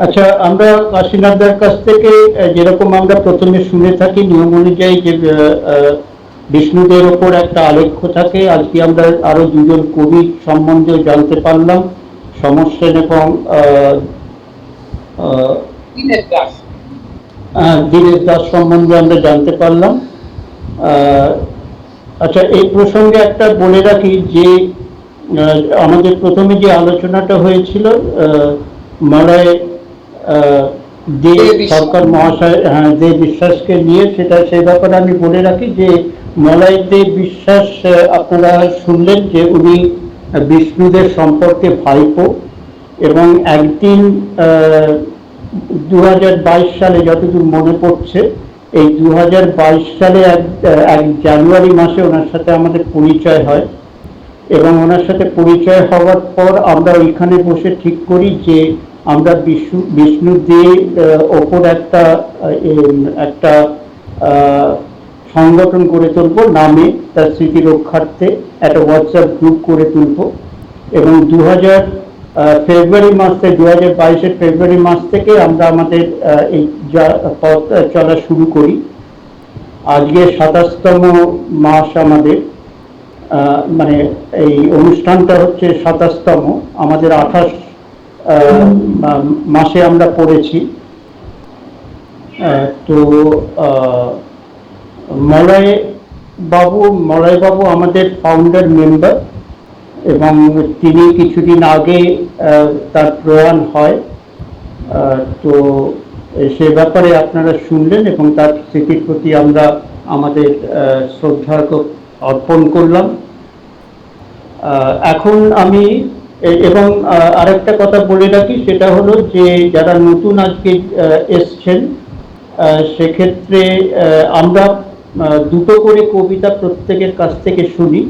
আচ্ছা আমরা কাশীনাথদার কাছ থেকে যেরকম আমরা প্রথমে শুনে থাকি নিয়ম অনুযায়ী যে বিষ্ণুদের ওপর একটা আলেখ্য থাকে আজকে আমরা আরও দুজন কবি সম্বন্ধে জানতে পারলাম। সমস্যেন এবং দীনেশ দাস। সম্বন্ধে আমরা জানতে পারলাম। আহ, আচ্ছা এই প্রসঙ্গে একটা বলে রাখি যে আমাদের প্রথমে যে আলোচনাটা হয়েছিল আহ, দে সরকার মহাশয় হ্যাঁ দে বিশ্বাসকে নিয়ে সেটা সে ব্যাপারে আমি বলে রাখি যে মলয় দে বিশ্বাস আপনারা শুনলেন যে উনি বিষ্ণুদের সম্পর্কে ভাইপো এবং একদিন দু হাজার বাইশ সালে যতদূর মনে পড়ছে এই দু হাজার বাইশ সালে এক জানুয়ারি মাসে ওনার সাথে আমাদের পরিচয় হয় এবং ওনার সাথে পরিচয় হওয়ার পর আমরা ওইখানে বসে ঠিক করি যে আমরা বিষ্ণু বিষ্ণু দিয়ে ওপর একটা একটা সংগঠন করে তুলবো, নামে তার স্মৃতি রক্ষার্থে একটা হোয়াটসঅ্যাপ গ্রুপ করে তুলবো। এবং দু হাজার ফেব্রুয়ারি মাস থেকে দু হাজার বাইশের ফেব্রুয়ারি মাস থেকে আমরা আমাদের এই যা- পথ চলা শুরু করি। আজকে সাতাশতম মাস আমাদের মানে এই অনুষ্ঠানটা হচ্ছে সাতাশতম। আমাদের আঠাশ মাসে আমরা পড়েছি। তো মলয় বাবু মলয় বাবু আমাদের ফাউন্ডার মেম্বার এবং তিনি কিছুদিন আগে তার প্রয়াণ হয়। তো, সে ব্যাপারে আপনারা শুনলেন এবং তার স্মৃতির প্রতি আমরা আমাদের শ্রদ্ধা অর্পণ করলাম। এখন আমি এবং আরেকটা কথা বলে রাখি, সেটা হলো যে যারা নতুন আজকে এসছেন সেক্ষেত্রে আমরা দুটো করে কবিতা প্রত্যেকের কাছ থেকে শুনি।